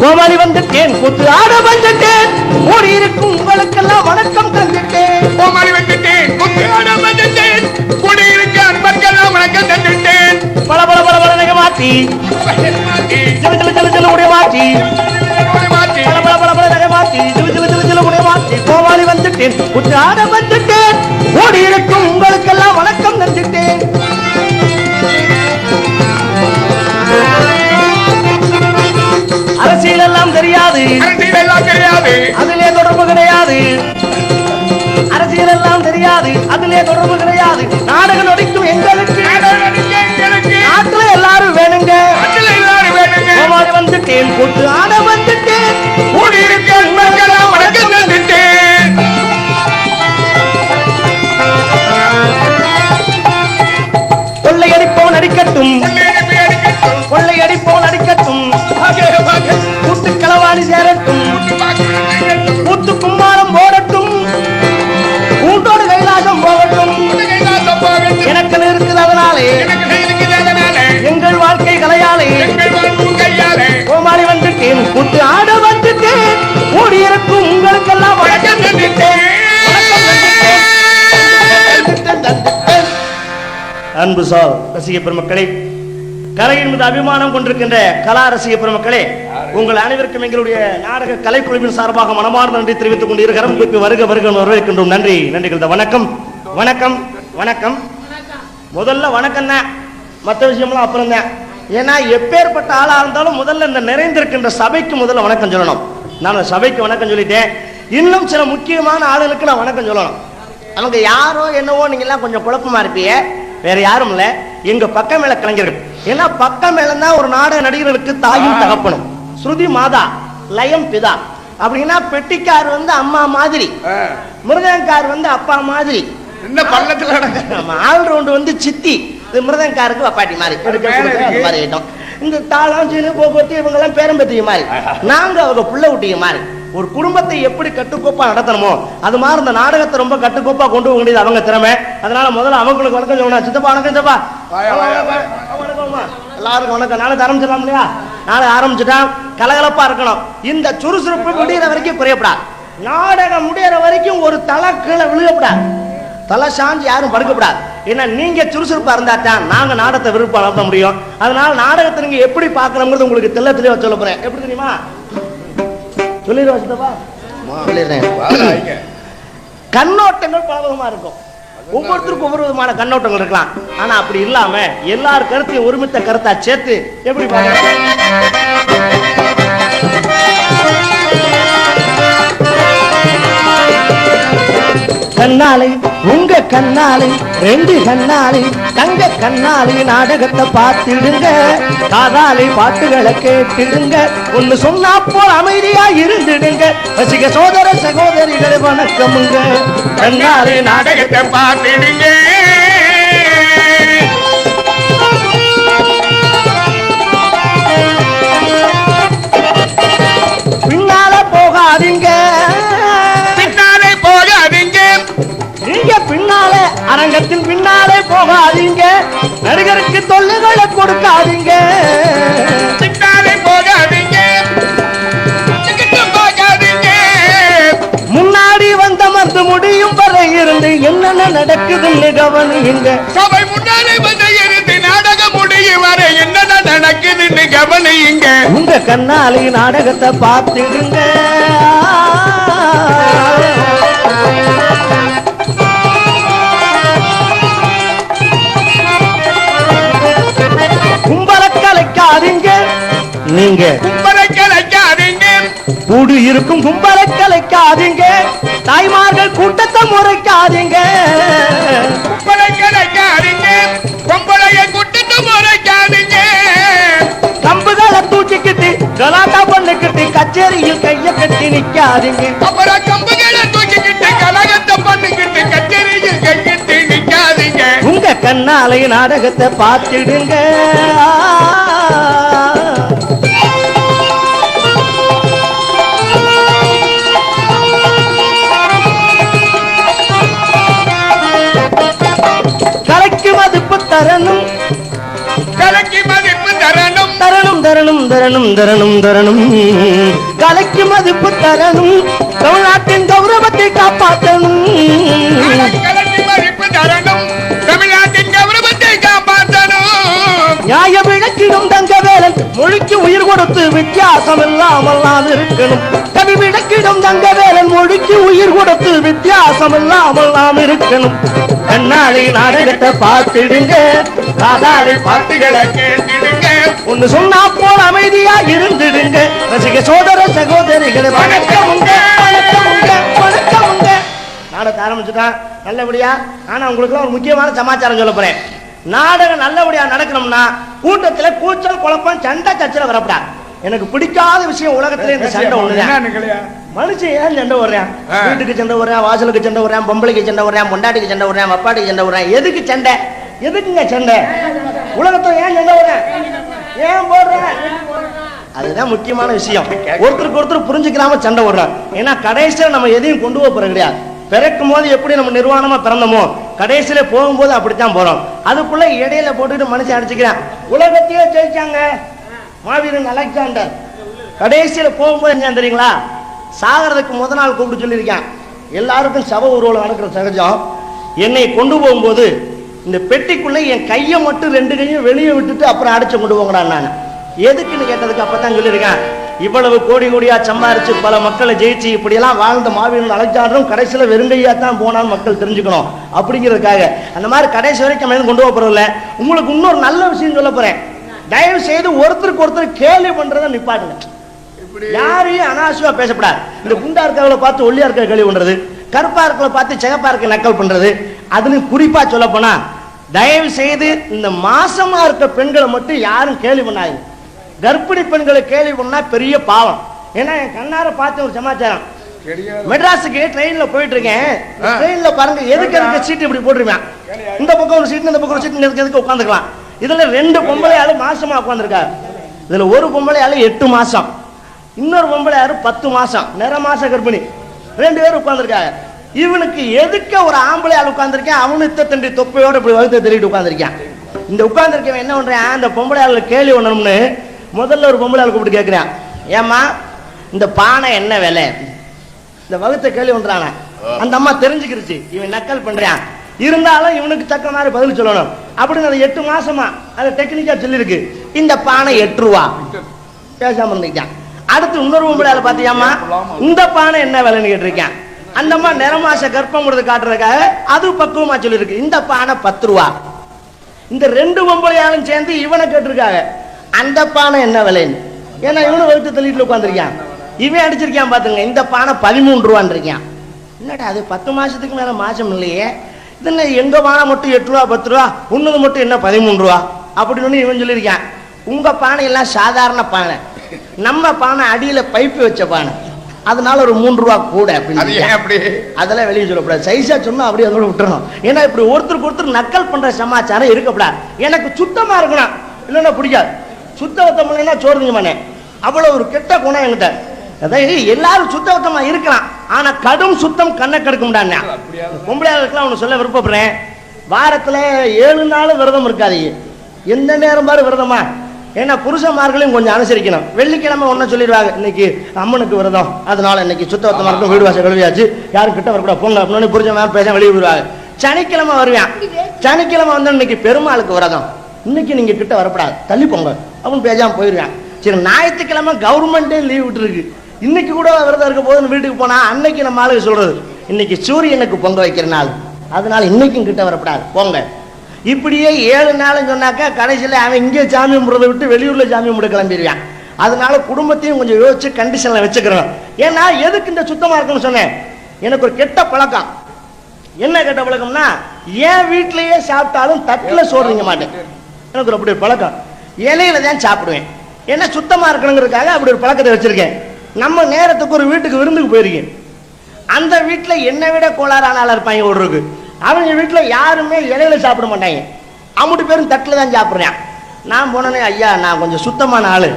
கோமாளி வந்துட்டேன் கூத்து ஆட வந்துட்டேன். ஓடி இருக்கும் உங்களுக்கெல்லாம் வணக்கம் தந்துட்டேன் கோமாளி வந்துட்டேன் குத்தியாட வந்துட்டேன். குடியிருக்க அன்பர்க்கெல்லாம் வணக்கம் தந்துட்டேன் பல பல பல பல நகை மாத்தி சில சில சில சில உடைய மாத்தி மாத்தி, பல பல பல பல நகை மாத்தி சில சில சில சில உடைய மாத்தி கோமாளி வந்துட்டேன் கூத்து ஆட வந்துட்டேன். ஓடி இருக்கும் உங்களுக்கெல்லாம் வணக்கம் தந்துட்டேன் வந்துட்டேன் கூட்டு ஆட வந்துட்டேன் குடியிருக்க அன்பர்க்கெல்லாம் வணக்கம் தந்துட்டேன் கொள்ளையடிப்போன் அடிக்கட்டும். அன்பு சார் ரசிக பெருமக்களே கலை என்பது அபிமானம் கொண்டிருக்கின்ற கலா ரசிக பெருமக்களே உங்கள் அனைவருக்கும் எங்களுடைய நாடக கலைக்குழுவின் சார்பாக மனமார்ந்த நன்றி தெரிவித்துக் கொண்டு இருக்கிறோம் உங்களுக்கு வருக வருக வரவேற்கின்றோம். நன்றி நன்றி வணக்கம் வணக்கம் வணக்கம். முதல்ல வணக்கம் தான் மற்ற விஷயம்லாம் அப்புறம் தான். ஏன்னா எப்பேற்பட்ட ஆளாக இருந்தாலும் முதல்ல இந்த நிறைந்திருக்கின்ற சபைக்கு முதல்ல வணக்கம் சொல்லணும். நான் சபைக்கு வணக்கம் சொல்லிட்டேன். இன்னும் சில முக்கியமான ஆளுகளுக்கு நான் வணக்கம் சொல்லணும். நமக்கு யாரோ என்னவோ நீங்கள்லாம் கொஞ்சம் குழப்பமா இருப்பீங்க. வேற யாரும் இல்ல. எங்க பக்க மேல கலைஞர்கள். ஏன்னா பக்க மேல தான் ஒரு நாடக நடிகர்களுக்கு தாயும் தகப்பனும். ஸ்ருதி மாதா லயம் பிதா. அப்படின்னா பெட்டிக்கார் வந்து அம்மா மாதிரி. மிருதங்கார் வந்து அப்பா மாதிரி. என்ன பள்ளத்துல ஆல் ரவுண்டு வந்து சித்தி. இது மிருதங்காருக்கு வப்பாட்டி மாதிரி. மாதிரி இந்த தாளம் சீனு போக்குவரத்து இவங்க எல்லாம் பேரம்பத்திய மாதிரி. நாங்க அவங்க புள்ள குட்டிய மாதிரி. ஒரு குடும்பத்தை எப்படி கட்டுக்கோப்பா நடத்தணுமோ அது மாதிரி இந்த நாடகத்தை ரொம்ப கட்டுக்கோப்பா கொண்டு போக வேண்டியது அவங்க திறமை. அதனால முதல்ல அவங்களுக்கு வணக்கம் சொல்லணும் சித்தப்பா வணக்கம் சித்தப்பா. எல்லாருக்கும் வணக்கம். நாளை ஆரம்பிச்சிடலாம் இல்லையா? நாளை ஆரம்பிச்சுட்டா கலகலப்பா இருக்கணும். இந்த சுறுசுறுப்பு முடியிற வரைக்கும் குறையப்படாது. நாடகம் முடியிற வரைக்கும் ஒரு தலை கீழே விழுகப்படாது. தலை சாஞ்சு யாரும் படுக்கப்படாது. ஏன்னா நீங்க சுறுசுறுப்பா இருந்தா தான் நாங்க நாடகத்தை விருப்பம் நடத்த முடியும். அதனால நாடகத்தை நீங்க எப்படி பார்க்கணுங்கிறது உங்களுக்கு தெள்ள தெளிவா சொல்ல போறேன். எப்படி தெரியுமா? சொல்லிடுவா சித்தப்பா கண்ணோட்டங்கள் பல விதமா இருக்கும். ஒவ்வொருத்தருக்கும் ஒவ்வொரு விதமான கண்ணோட்டங்கள் இருக்கலாம். ஆனா அப்படி இல்லாம எல்லார் கருத்தையும் ஒருமித்த கருத்தா சேர்த்து எப்படி கண்ணாலை உங்க கண்ணாலை ரெண்டு கண்ணாலை தங்க கண்ணாலை நாடகத்தை பார்த்துடுங்க. காதாலை பாட்டுகளை கேட்டுடுங்க. ஒன்னு சொன்னா போல் அமைதியா இருந்துடுங்க. ரசிக சோதர சகோதரிகளை வணக்கமுங்க. கண்ணாலை நாடகத்தை பார்த்துடுங்க. பின்னால போகாதீங்க. பின்னாலே அரங்கத்தின் பின்னாலே போகாதீங்க. நடிகருக்கு தொல்லைகளை கொடுக்காதீங்க. பின்னாலே போகாதீங்க. முன்னாடி வந்த மருந்து முடியும் வரை இருந்து என்னென்ன நடக்குதுன்னு கவனியுங்க. சபை முன்னாலே வந்து இருந்து நாடகம் முடியும் வரை என்னென்ன நடக்குதுன்னு கவனியுங்க. உங்க கண்ணாலே நாடகத்தை பார்த்துடுங்க. நீங்க கும்பலை கலைக்காதீங்க கூடு இருக்கும் கும்பலை கலைக்காதீங்க தாய்மார்கள் கூட்டத்தை முறைக்காதீங்க. கும்பலை கலைக்காதீங்க பொம்பளைய குட்டிட்டு முறைக்காதீங்க. கம்புகளை தூக்கிக்கிட்டு கலாட்டா பண்ணிக்கிட்டு கச்சேரியில் கைய கட்டி நிக்காதீங்க. அப்புறம் கம்புகளை தூக்கிக்கிட்டு கலகத்தை பண்ணிக்கிட்டு கச்சேரியில் கையிட்டு நிக்காதீங்க. உங்க கண்ணாலை நாடகத்தை பார்த்திடுங்க. தரணும். கலக்கி மதிப்பு தரணும். தரணும் தரணும் தரணும் தரணும் தரணும். கலைக்கு மதிப்பு தரணும். தமிழ்நாட்டின் கௌரவத்தை காப்பாற்றணும். கலக்கி மதிப்பு தரணும். தமிழ்நாட்டின் கௌரவத்தை காப்பாற்றணும். நியாய விளக்கிடும் தங்கவேலன் மொழிக்கு உயிர் கொடுத்து வித்தியாசம் இல்லாமல் இருக்கணும். கவி விளக்கிடும் தங்கவேலன் மொழிக்கு உயிர் கொடுத்து வித்தியாசம் இல்லாமல் நாம் இருக்கணும். கண்ணாடி நாடகத்தை பார்த்திடுங்க. காதாடி பாட்டுகளை கேட்டிடுங்க. ஒன்னு சொன்னா போல அமைதியா இருந்துடுங்க. ரசிக சோதர சகோதரிகளை வணக்கமுங்க வணக்கமுங்க வணக்கமுங்க நாடகத்தை ஆரம்பிச்சுட்டான் நல்லபடியா? ஆனா உங்களுக்கு ஒரு முக்கியமான சமாச்சாரம் சொல்ல போறேன். நாடகம் நல்லபடியா நடக்கணும்னா கூட்டத்துல கூச்சல் குழப்பம் சண்டை சச்சரவு வரப்படாது எனக்கு பிடிக்காத விஷயம் உலகத்துல இந்த சண்டை ஒண்ணுதான். மனுஷன் ஏன் சண்டை வர்றான். வீட்டுக்கு சண்டை வர்றான் வாசலுக்கு சண்டை வர்றான் பொம்பளைக்கு சண்டை வர்றான் பொண்டாட்டிக்கு சண்டை வர்றான் வப்பாட்டிக்கு சண்டை வர்றான் எதுக்கு சண்டை? எதுக்குங்க சண்டை? உலகத்துல ஏன் சண்டை வர்றேன் ஏன் போடுறேன்? அதுதான் முக்கியமான விஷயம். ஒருத்தருக்கு ஒருத்தர் புரிஞ்சுக்கிறாம சண்டை விடுறோம் ஏன்னா கடைசியில நம்ம எதையும் கொண்டு போக போறது கிடையாது. பிறக்கும் போது எப்படி நம்ம நிர்வாணமா பிறந்தோமோ கடைசியில போகும்போது அப்படித்தான் போறோம். அதுக்குள்ள இடையில போட்டுட்டு மனுஷன் அடிச்சுக்கிறான். உலகத்தையே ஜெயிச்சாங்க. மாவீரன் அலெக்சாண்டர். கடைசியில போகும்போது என்ன தெரியுங்களா? சாகிறதுக்கு முத நாள் கூப்பிட்டு சொல்லியிருக்கேன். எல்லாருக்கும் சவ ஊர்வலம் நடக்கிற சகஜம். என்னை கொண்டு போகும்போது இந்த பெட்டிக்குள்ளே என் கையை மட்டும் ரெண்டு கையும் வெளியே விட்டுட்டு அப்புறம் அடைச்சு கொண்டு போங்கடா நான். எதுக்குன்னு கேட்டதுக்கு அப்போ தான் சொல்லியிருக்கேன். இவ்வளவு கோடி கோடியாக சம்பாரிச்சு பல மக்களை ஜெயிச்சு இப்படியெல்லாம் வாழ்ந்த மாவீரன் அழைச்சாடும் கடைசியில் வெறுங்கையாக தான் போனான்னு மக்கள் தெரிஞ்சுக்கணும். அப்படிங்கிறதுக்காக. அந்த மாதிரி கடைசி வரைக்கும் நம்ம கொண்டு போகிறதில்ல உங்களுக்கு இன்னொரு நல்ல விஷயம் சொல்ல போகிறேன் தயவு செய்து ஒருத்தருக்கு ஒருத்தர் கேள்வி பண்ணுறத நிப்பாட்டுங்க. யாரையும் அனாவசியமா பேசப்படாது இந்த குண்டா இருக்கவளை பார்த்து ஒல்லியா இருக்க கேள்வி பண்றது கருப்பா இருக்கவளை பார்த்து சிகப்பா இருக்க நக்கல் பண்றது அதுலயும் குறிப்பா சொல்ல போனா தயவு செய்து இந்த மாசமா இருக்க பெண்களை மட்டும் யாரும் கேள்வி பண்ணாதீங்க. கர்ப்பிணி பெண்களை கேள்வி பண்ணா பெரிய பாவம். ஏன்னா என் கண்ணார பார்த்த ஒரு சமாச்சாரம். மெட்ராஸுக்கு ட்ரெயின்ல போயிட்டு இருக்கேன். ட்ரெயின்ல பாருங்க எதுக்கு எதுக்கு சீட் இப்படி போட்டுருவேன் இந்த பக்கம் ஒரு சீட் இந்த பக்கம் ஒரு சீட் எதுக்கு எதுக்கு உட்காந்துக்கலாம் இதுல ரெண்டு பொம்பளை ஆளு மாசமா உட்காந்துருக்காரு இதுல ஒரு பொம்பளை ஆளு எட்டு மாசம். இன்னொரு பொம்பளை யாரு பத்து மாசம். நிற மாச கர்ப்பிணி. ரெண்டு பேரும் உட்காந்துருக்காங்க இவனுக்கு எதுக்க ஒரு ஆம்பளை ஆள் உட்காந்துருக்கேன் அவனு இத்த தண்டி தொப்பையோட இப்படி வகுத்த தள்ளிட்டு உட்காந்துருக்கான் இந்த உட்காந்துருக்கவன் என்ன பண்றான்? அந்த பொம்பளை ஆள் கேள்வி பண்ணணும்னு முதல்ல ஒரு பொம்பளை ஆள் கூப்பிட்டு கேட்கிறான் ஏம்மா இந்த பானை என்ன விலை? இந்த வகுத்த கேள்வி ஒன்றான. அந்த அம்மா தெரிஞ்சுக்கிருச்சு. இவன் நக்கல் பண்றான். இருந்தாலும் இவனுக்கு தக்க மாதிரி பதில் சொல்லணும். அப்படின்னு அது எட்டு மாசமா அது டெக்னிக்கா சொல்லியிருக்கு. இந்த பானை எட்டு ரூபா. பேசாம இருந்துக்கான் அடுத்து இன்னொரு பொம்பளையால பாத்தியாமா இந்த பானை என்ன விலைன்னு கேட்டிருக்கேன். அந்த அம்மா நிறமாச கர்ப்பம் கொடுத்து காட்டுறதுக்காக அது பக்குவமா சொல்லியிருக்கு. இந்த பானை பத்து ரூபா. இந்த ரெண்டு பொம்பளையாலும் சேர்ந்து இவனை கேட்டிருக்காங்க. அந்த பானை என்ன விலைன்னு. ஏன்னா இவனு வகுத்து தள்ளிட்டு உட்காந்துருக்கான் இவன் அடிச்சிருக்கான் பாத்துங்க. இந்த பானை பதிமூணு ரூபான்னு இருக்கான் என்னடா அது பத்து மாசத்துக்கு மேல மாசம் இல்லையே. இது என்ன எங்க பானை மட்டும் எட்டு ரூபா பத்து ரூபா? உன்னது மட்டும் என்ன பதிமூணு ரூபா? அப்படின்னு இவன் சொல்லியிருக்கான். உங்க பானை எல்லாம் சாதாரண பானை. நம்ம பானை அடியில பைப்பு வச்ச பானை. அதனால ஒரு மூணு ரூபா கூட அப்படின்னு அதெல்லாம் வெளியே சொல்லக்கூடாது. சைஸா சொன்னா அப்படியே அதோட விட்டுறணும். ஏன்னா இப்படி ஒருத்தருக்கு ஒருத்தர் நக்கல் பண்ற சமாச்சாரம் இருக்கக்கூடாது. எனக்கு சுத்தமா இருக்கணும். இல்லைன்னா பிடிக்காது. சுத்தவத்தம் இல்லைன்னா சோறு திங்க மாட்டேன். அவ்வளவு ஒரு கெட்ட குணம் என்கிட்ட. அதாவது எல்லாரும் சுத்தவத்தமா இருக்கலாம். ஆனா கடும் சுத்தம் கண்ணை கெடுக்கும்டாண்ணா பொம்பளையாளுக்கெல்லாம் ஒன்று சொல்ல விருப்பப்படுறேன். வாரத்துல ஏழு நாள் விரதம் இருக்காதீங்க. எந்த நேரம் பாரு விரதமா? ஏன்னா புருஷமார்களையும் கொஞ்சம் அனுசரிக்கணும். வெள்ளிக்கிழமை ஒன்றும் சொல்லிடுவாங்க இன்னைக்கு அம்மனுக்கு விரதம். அதனால இன்னைக்கு சுத்தவத்தமாக இருக்கும் வீடு வாசல் கழுவியாச்சு. யாரும் கிட்ட வரக்கூடாது போங்க அப்படின்னு புரிஞ்ச மாதிரி பேச வெளியே விடுவாங்க. சனிக்கிழமை வருவேன். சனிக்கிழமை வந்து இன்னைக்கு பெருமாளுக்கு விரதம். இன்னைக்கு நீங்க கிட்ட வரப்படாது. தள்ளி போங்க. அப்படின்னு பேசாம போயிடுவேன் சரி ஞாயிற்றுக்கிழமை கவர்மெண்டே லீவ் விட்டுருக்கு. இன்னைக்கு கூட விரதம் இருக்க போதுன்னு வீட்டுக்கு போனா அன்னைக்கு நம்ம ஆளுக்கு சொல்றது. இன்னைக்கு சூரியனுக்கு பொங்க வைக்கிற நாள். அதனால இன்னைக்கும் கிட்ட வரப்படாது. போங்க. இப்படியே ஏழு நாளும் சொன்னாக்கா கடைசியில் அவன் இங்கே சாமி கும்பிட்றதை விட்டு வெளியூரில் சாமி கும்பிட கிளம்பிடுவான். அதனால குடும்பத்தையும் கொஞ்சம் யோசிச்சு கண்டிஷனில் வச்சுக்கிறோம் ஏன்னா எதுக்கு இந்த சுத்தமாக இருக்குன்னு சொன்னேன். எனக்கு ஒரு கெட்ட பழக்கம். என்ன கெட்ட பழக்கம்னா என் வீட்லயே சாப்பிட்டாலும் தட்டில் சோறுங்க மாட்டேன். எனக்கு ஒரு அப்படி ஒரு பழக்கம். இலையில தான் சாப்பிடுவேன். ஏன்னா சுத்தமாக இருக்கணுங்கிறதுக்காக அப்படி ஒரு பழக்கத்தை வச்சுருக்கேன். நம்ம நேரத்துக்கு ஒரு வீட்டுக்கு விருந்துக்கு போயிருக்கேன். அந்த வீட்டில் என்னை விட கோளாறான இருப்பாங்க ஒரு அவங்க வீட்டில் யாருமே இலையில சாப்பிட மாட்டாங்க. அம்முட்டு பேரும் தட்டில் தான் சாப்பிட்றேன். நான் போனேனே ஐயா நான் கொஞ்சம் சுத்தமான ஆள்.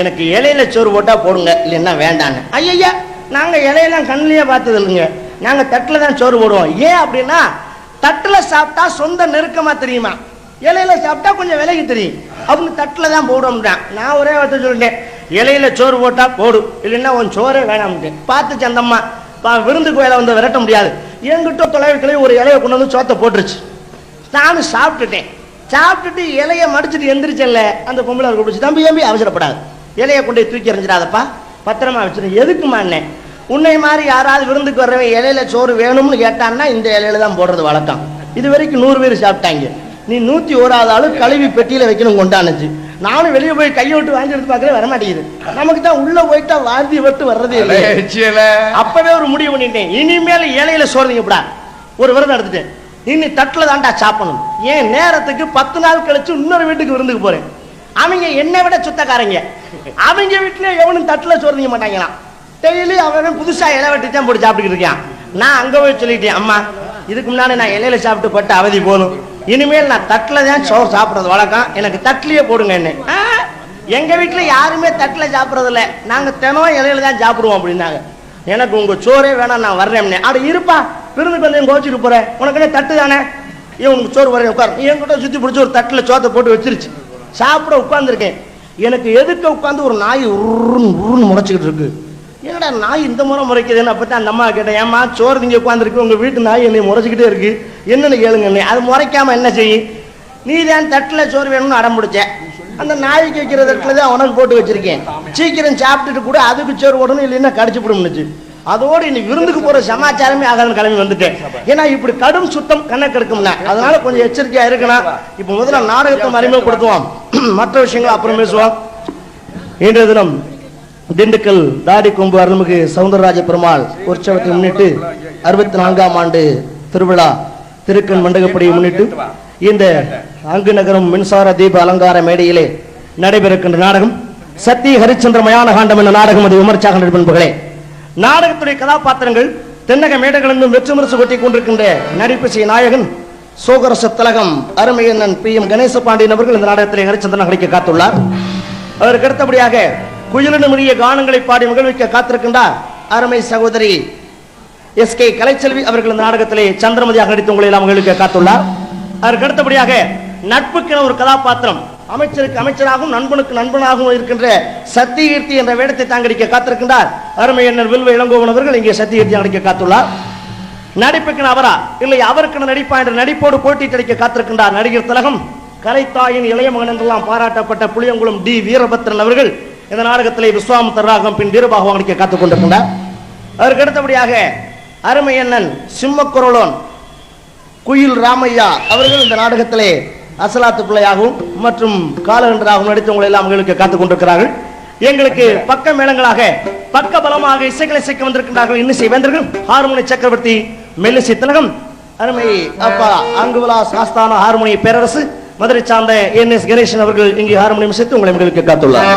எனக்கு இலையில சோறு போட்டால் போடுங்க இல்லைன்னா வேண்டான்னு. ஐயா நாங்கள் இலையெல்லாம் கண்ணிலேயே பார்த்தது இல்லைங்க. நாங்கள் தட்டில் தான் சோறு போடுவோம். ஏன் அப்படின்னா தட்டில் சாப்பிட்டா சொந்த நெருக்கமாக தெரியுமா? இலையில சாப்பிட்டா கொஞ்சம் விலைக்கு தெரியும். அப்படின்னு தட்டில் தான் போடுவோம்ட்டான் நான் ஒரே வார்த்தை சொல்லிட்டேன். இலையில சோறு போட்டால் போடும் இல்லைன்னா உன் சோறே வேணாம்ட்டேன் பார்த்து சந்தம்மா பா கோயிலை வந்து விரட்ட முடியாது. என்கிட்ட தொலைவுக்களையும் ஒரு இலையை கொண்டு வந்து சோத்தை போட்டுருச்சு. நானும் சாப்பிட்டுட்டேன். சாப்பிட்டுட்டு இலையை மடிச்சிட்டு எந்திரிச்சல்ல அந்த பொம்பளை கூப்பிடுச்சு தம்பி எம்பி அவசரப்படாது. இலையை கொண்டு போய் தூக்கி எறிஞ்சிடாதப்பா. பத்திரமா வச்சிரு. எதுக்குமா என்ன உன்னை மாதிரி யாராவது விருந்துக்கு வர்றவன் இலையில சோறு வேணும்னு கேட்டான்னா இந்த இலையில தான் போடுறது வழக்கம். இது வரைக்கும் நூறு பேர் சாப்பிட்டாங்க. நீ நூற்றி ஓராவது ஆளு கழுவி பெட்டியில் வைக்கணும் கொண்டானுச்சு. நானும் வெளியே போய் கையை விட்டு வாங்கி எடுத்து பார்க்கவே வர மாட்டேங்குது நமக்கு தான் உள்ள போயிட்டா வாந்தி விட்டு வர்றதே இல்லை. அப்பவே ஒரு முடிவு பண்ணிட்டேன். இனிமேல் இலையில சோறு திங்கப்படா ஒரு விரதம் எடுத்துட்டேன். இனி தட்டுல தான்டா சாப்பிடணும். ஏன் நேரத்துக்கு பத்து நாள் கழிச்சு இன்னொரு வீட்டுக்கு விருந்துக்கு போறேன். அவங்க என்னை விட சுத்தக்காரங்க. அவங்க வீட்டுல எவனும் தட்டுல சோறு திங்க மாட்டாங்களாம். டெய்லி அவன் புதுசா இலை வெட்டி தான் போட்டு சாப்பிட்டுக்கிட்டு இருக்கான். நான் அங்க போய் சொல்லிட்டேன் அம்மா இதுக்கு முன்னாடி நான் இலையில சாப்பிட்டு பட்ட அவதி போதும். இனிமேல் நான் தட்டில் தான் சோறு சாப்பிட்றது. வழக்கம் எனக்கு தட்டுலயே போடுங்க என்ன ஆ, எங்க யாருமே தட்டில் சாப்பிட்றதில்ல. நாங்கள் தினம் இலையில தான் சாப்பிடுவோம் அப்படின்னாங்க. எனக்கு உங்கள் சோறே வேணாம் நான் வர்றேன் அட இருப்பா. விருந்துக்கு வந்து கோச்சிட்டு போகிறேன் உனக்கு என்ன தட்டு தானே? ஏன் உனக்கு சோறு வரேன் உட்கார். என்கிட்ட சுற்றி பிடிச்சி ஒரு தட்டில் சோத்தை போட்டு வச்சிருச்சு. சாப்பிட உட்காந்துருக்கேன் எனக்கு எதுக்க உட்காந்து ஒரு நாய் உருன்னு உருன்னு முறைச்சிக்கிட்டு இருக்கு. என்னடா நாய் இந்த முறை முறைக்குதுன்னு அப்பதான் அந்த அம்மா கேட்டேன் ஏம்மா சோறு திங்க உட்காந்துருக்கு உங்க வீட்டு நாய் என்னை முறைச்சிக்கிட்டே இருக்கு. என்னன்னு கேளுங்க என்னை அது முறைக்காம என்ன செய்யும் நீ தான் தட்டுல சோறு வேணும்னு அடம் பிடிச்ச. அந்த நாய்க்கு வைக்கிற தட்டுல தான் உனக்கு போட்டு வச்சிருக்கேன். சீக்கிரம் சாப்பிட்டுட்டு கூட அதுக்கு சோறு போடணும் இல்லைன்னா கடிச்சுப்படும்னுச்சு அதோடு இன்னைக்கு விருந்துக்கு போற சமாச்சாரமே ஆகாதுன்னு கிளம்பி வந்துட்டேன். ஏன்னா இப்படி கடும் சுத்தம் கணக்கெடுக்கும்னா அதனால கொஞ்சம் எச்சரிக்கையா இருக்கணும். இப்ப முதல்ல நாடகத்தை அறிமுகப்படுத்துவோம் மற்ற விஷயங்கள் அப்புறம் பேசுவோம். இன்றைய தினம் திண்டுக்கல் தாடி கொம்பு அருள்மிகு சவுந்தரராஜ பெருமாள் உற்சவத்தை முன்னிட்டு அறுபத்தி நான்காம் ஆண்டு திருவிழா திருக்கண் மண்டகப்படியை முன்னிட்டு இந்த அங்கு நகரும் மின்சார தீப அலங்கார மேடையிலே நடைபெறுகின்ற நாடகம் சத்தி ஹரிச்சந்திர மயான காண்டம் என்ற நாடகம் அது விமர்சாக நண்பர்களே நாடகத்துடைய கதாபாத்திரங்கள் தென்னக மேடைகளிலும் வெற்றிமரசு கொட்டி கொண்டிருக்கின்ற நடிப்பிசை நாயகன் சோகரச திலகம் அருமையண்ணன் பி எம் கணேச பாண்டியன் அவர்கள் இந்த நாடகத்திலே ஹரிச்சந்திரன் நடிக்க காத்துள்ளார். அவருக்கு அடுத்தபடியாக குயிலினுடைய கானங்களை பாடி மகிழ்விக்க காத்திருக்கின்றார் அருமை சகோதரி எஸ் கே கலைச்செல்வி அவர்கள் இந்த நாடகத்திலே சந்திரமதியாக நடித்து உங்களை எல்லாம் மகிழ்விக்க காத்துள்ளார். அதற்கு அடுத்தபடியாக நட்புக்கென ஒரு கதாபாத்திரம் அமைச்சருக்கு அமைச்சராகவும் நண்பனுக்கு நண்பனாகவும் இருக்கின்ற சத்தியகீர்த்தி என்ற வேடத்தை தாங்கடிக்க காத்திருக்கின்றார். அருமை எண்ணர் வில்வ இளங்கோவன் அவர்கள் இங்கே சத்தியகீர்த்தி அடிக்க காத்துள்ளார். நடிப்புக்கு அவரா? இல்லை அவருக்கு நடிப்பா என்ற நடிப்போடு போட்டி கிடைக்க காத்திருக்கின்றார் நடிகர் திலகம். கலைத்தாயின் இளைய மகன் என்றெல்லாம் பாராட்டப்பட்ட புளியங்குளம் டி வீரபத்ரன் அவர்கள் இந்த நாடகத்திலே விஸ்வாமித்தர் ராகம் பின் வீரபாகம் காத்துக் கொண்டிருக்கின்றார் அதற்கு அடுத்தபடியாக அருமையண்ணன் சிம்மக்குரலோன் குயில் ராமையா அவர்கள் இந்த நாடகத்திலே அசலாத்து பிள்ளையாகவும் மற்றும் காலகண்டராகவும் நடித்தவங்களை எல்லாம் அவங்களுக்கு காத்துக் கொண்டிருக்கிறார்கள். எங்களுக்கு பக்க மேளங்களாக பக்க பலமாக இசைகளை இசைக்க வந்திருக்கின்றார்கள் இன்னிசை வேந்தர்கள் ஹார்மோனி சக்கரவர்த்தி மெல்லிசை திலகம் அருமை அப்பா அங்குவலா சாஸ்தான ஹார்மோனி பேரரசு மதுரை சார்ந்த என் எஸ் கணேசன் அவர்கள் இங்கே ஹார்மோனியம் சேர்த்து உங்களை மகிழ்விக்க காத்துள்ளார்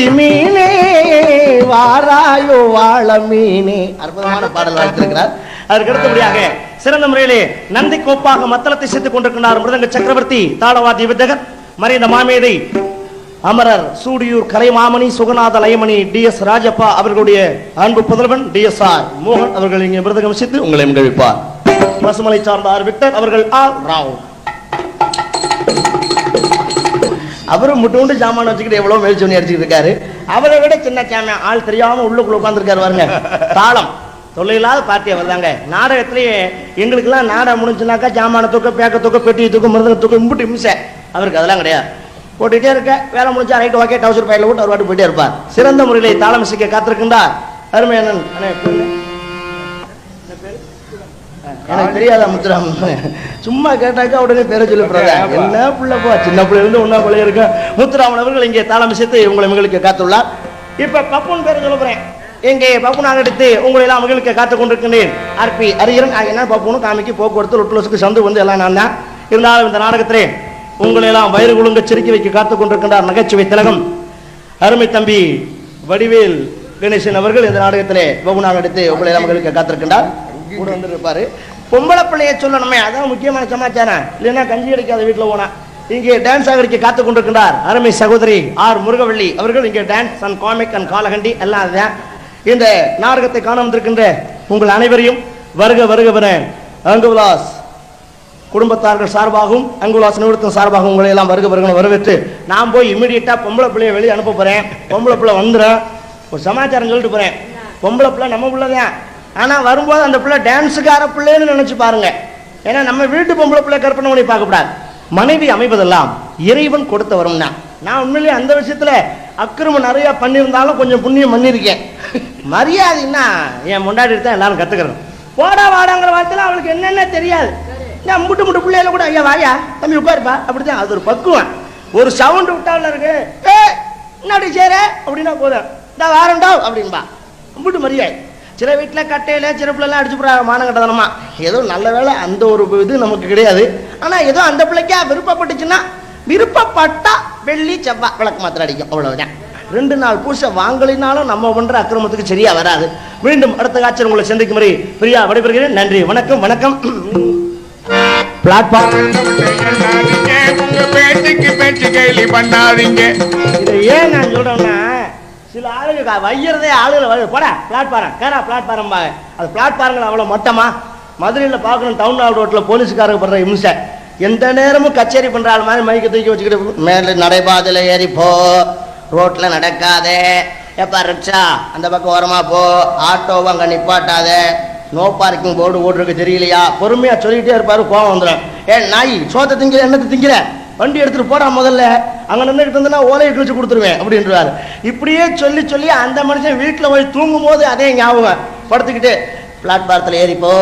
கழுத்தி மீனே வாராயோ வாழ மீனே அற்புதமான பாடல் வாழ்த்திருக்கிறார் அதற்கு அடுத்தபடியாக சிறந்த முறையிலே நந்தி கோப்பாக மத்தளத்தை சேர்த்துக் கொண்டிருக்கிறார் மிருதங்க சக்கரவர்த்தி தாளவாதி வித்தகர் மறைந்த மாமேதை அமரர் சூடியூர் கலைமாமணி சுகநாத லயமணி டி எஸ் ராஜப்பா அவர்களுடைய அன்பு புதல்வன் டி எஸ் ஆர் மோகன் அவர்கள் இங்கே மிருதகம் சித்து உங்களை மகிழ்விப்பார் பசுமலை சார்ந்த ஆர். விக்டர் அவர்கள் ஆர் ராவ் அவரும் முட்டுண்டு சாமான வச்சுக்கிட்டு எவ்வளவு மேல் சொல்லி அடிச்சுக்கிட்டு இருக்காரு. அவரை விட சின்ன சாமியான் ஆள் தெரியாம உள்ளுக்குள்ள உட்காந்துருக்காரு பாருங்க. தாளம். தொல்லையில்லாத பார்ட்டி அவர் தாங்க. நாடகத்திலேயே எங்களுக்கெல்லாம் நாடகம் முடிஞ்சுனாக்கா ஜாமான தூக்க பேக்க தூக்க பெட்டி தூக்க மிருதங்க தூக்க இம்புட்டு இம்சை. அவருக்கு அதெல்லாம் கிடையாது. போட்டுக்கிட்டே இருக்க வேலை முடிஞ்சா ரைட் ஓகே டவுசர் பையில விட்டு அவர் பாட்டு போயிட்டே இருப்பார். சிறந்த முறையிலே தாளம் சிக்க காத்திருக்கின்றார். அருமையான எனக்கு தெரியாதா முத்துராம்? சும்மா கேட்டாக்கா உடனே பேரை சொல்லி போறதா என்ன புள்ள போ? சின்ன பிள்ளை இருந்து ஒன்னா பிள்ளை இருக்க? முத்துராமன் அவர்கள் இங்கே தாளம் சேர்த்து உங்களை மகளுக்கு காத்துள்ளார். இப்ப பப்புன் பேரை சொல்ல போறேன். எங்கே பப்புனாக எடுத்து உங்களை எல்லாம் மகளுக்கு காத்துக் கொண்டிருக்கின்றேன். ஆர்பி அரியரன். என்ன பப்புனு காமிக்கு போக்குவரத்து லொட்டுலசுக்கு சந்து வந்து எல்லாம் நான் தான். இருந்தாலும் இந்த நாடகத்திலே உங்களை எல்லாம் வயிறு குழுங்க சிரிக்கி வைக்க காத்துக் கொண்டிருக்கின்றார் நகைச்சுவை திலகம். அருமை தம்பி வடிவேல் கணேசன் அவர்கள் இந்த நாடகத்திலே பப்புனாக எடுத்து உங்களை எல்லாம் மகளுக்கு காத்திருக்கின்றார். கூட வந்துருப்பாரு. பொம்பளை பிள்ளைய சொல்லணுமே அதான் முக்கியமான சமாச்சாரம். இல்லைன்னா கஞ்சி அடிக்காத வீட்டில் போனா. இங்கே டான்ஸ் ஆகரிக்க காத்துக் கொண்டிருக்கின்றார் அருமை சகோதரி ஆர் முருகவள்ளி அவர்கள். இங்கே டான்ஸ் அண்ட் காமிக் அண்ட் காலகண்டி எல்லாம் அதுதான். இந்த நாடகத்தை காண வந்திருக்கின்ற உங்கள் அனைவரையும் வருக வருக வர அங்குவிலாஸ் குடும்பத்தார்கள் சார்பாகவும் அங்குலாஸ் நிறுவனத்தின் சார்பாகவும் உங்களை எல்லாம் வருக வருகணும் வரவேற்று நான் போய் இமீடியட்டாக பொம்பளை பிள்ளைய வெளியே அனுப்ப போகிறேன் பொம்பளை பிள்ளை வந்துடும் ஒரு சமாச்சாரம் சொல்லிட்டு போகிறேன் பொம்பளை பிள்ளை நம்ம பிள்ளை தான் ஆனா வரும்போது அந்த பிள்ளை டான்ஸுக்கார பிள்ளைன்னு நினச்சி பாருங்க. ஏன்னா நம்ம வீட்டு பொம்பளை பிள்ளை கற்பனை பண்ணி பார்க்கக்கூடாது. மனைவி அமைவதெல்லாம் இறைவன் கொடுத்த வரும்னா நான் உண்மையிலேயே அந்த விஷயத்துல அக்கிரமம் நிறையா பண்ணியிருந்தாலும் கொஞ்சம் புண்ணியம் பண்ணியிருக்கேன். மரியாதைன்னா என் முன்னாடி தான் எல்லாரும் கற்றுக்கிறோம் போடா வாடாங்கிற வார்த்தையில அவளுக்கு என்னென்ன தெரியாது. நான் முட்டு முட்டு பிள்ளையில கூட ஐயா வாயா தம்பி உட்காருப்பா அப்படிதான் அது ஒரு பக்குவம். ஒரு சவுண்ட் விட்டாவில் இருக்கு. ஏ அப்படி சேர அப்படின்னா போதும். இந்த வாரண்டா அப்படின்பா. முட்டு மரியாதை. சில வீட்டில் கட்டையில சிறப்புலாம் அடிச்சு போடுறாங்க மானங்கட்டதனமா ஏதோ நல்ல வேளை அந்த ஒரு இது நமக்கு கிடையாது. ஆனால் ஏதோ அந்த பிள்ளைக்கா விருப்பப்பட்டுச்சுன்னா விருப்பப்பட்டா வெள்ளி செவ்வாய் விளக்கு மாத்திரம் அடிக்கும். அவ்வளவுதான். ரெண்டு நாள் பூசை வாங்கலினாலும் நம்ம பண்ற அக்கிரமத்துக்கு சரியா வராது. மீண்டும் அடுத்த காட்சியில் உங்களை சந்திக்கும் முறை பிரியா விடைபெறுகிறேன். நன்றி வணக்கம் வணக்கம். பிளாட்ஃபார்ம் ஏன் நான் சொல்றேன்னா சில ஆளுங்க வையறதே ஆளுகளை போட பிளாட்பாரம் கேரா பிளாட்பாரம் பா அது பிளாட்பாரங்கள் அவ்வளோ மொத்தமா. மதுரையில் பார்க்கணும் டவுன் ஹால் ரோட்டில் போலீஸ்காரங்க படுற இம்சை. எந்த நேரமும் கச்சேரி பண்ணுற ஆள் மாதிரி மைக்க தூக்கி வச்சுக்கிட்டு மேலே நடைபாதையில் ஏறி போ. ரோட்டில் நடக்காதே. எப்பா ரிக்ஷா? அந்த பக்கம் ஓரமா போ. ஆட்டோவை அங்கே நிப்பாட்டாதே. நோ பார்க்கிங் போர்டு ஓட்டுருக்கு தெரியலையா? பொறுமையாக சொல்லிக்கிட்டே இருப்பார் கோவம் வந்துடும் ஏ நாய் சோத்தை திங்கிற என்னத்தை திங்கிற? வண்டி எடுத்துட்டு போகிறான் முதல்ல. அங்கே நின்றுட்டு இருந்தனா ஓலையை கிழிச்சு கொடுத்துருவேன் அப்படின்றார். இப்படியே சொல்லி சொல்லி அந்த மனுஷன் வீட்டில் போய் தூங்கும் போது அதே ஞாபகம். படுத்துக்கிட்டு பிளாட்பாரத்தில் ஏறிப்போ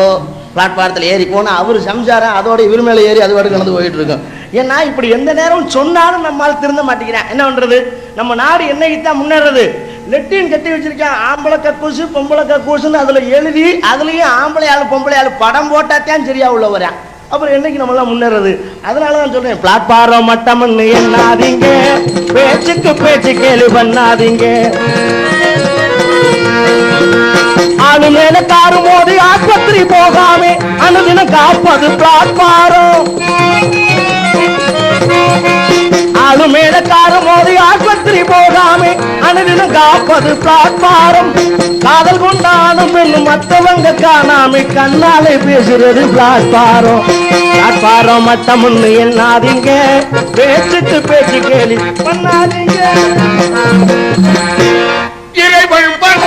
பிளாட்பாரத்தில் ஏறி அவர் சம்சாரம் அதோட இவர் மேலே ஏறி அது வாட்டு நடந்து போயிட்டு இருக்கும். ஏன்னா இப்படி எந்த நேரம் சொன்னாலும் நம்மால் திருந்த மாட்டேங்கிறேன். என்ன பண்றது? நம்ம நாடு என்னைக்கு தான் முன்னேறது? லெட்டின் கட்டி வச்சிருக்கேன். ஆம்பளை கக்கூசு பொம்பளை கக்கூசுன்னு அதில் எழுதி அதுலேயும் ஆம்பளை ஆள் பொம்பளை ஆள் படம் போட்டாத்தான் சரியா உள்ள வரேன். அப்புறம் என்னைக்கு நம்ம எல்லாம் முன்னேறது? அதனால தான் சொல்றேன் பிளாட்பாரம் மட்டம் எண்ணாதீங்க. பேச்சுக்கு பேச்சு கேள்வி பண்ணாதீங்க. ஆளு மேல காரு மோதி ஆஸ்பத்திரி போகாமே அனுதினம் காப்பது பிளாட்பாரம் ஆளு மேல காரு மோதி ஆஸ்பத்திரி போகாமே அனுதினம் காப்பது பிளாட்பாரம் காதல் கொண்டாடும் பெண்ணு மத்தவங்க காணாம கண்ணாலே பேசுறது பிளாட்பாரம் பிளாட்பாரம் மட்டம் ஒண்ணு என்னாதீங்க பேச்சுக்கு பேச்சு கேள்வி பண்ணாதீங்க. இறைவன் பண்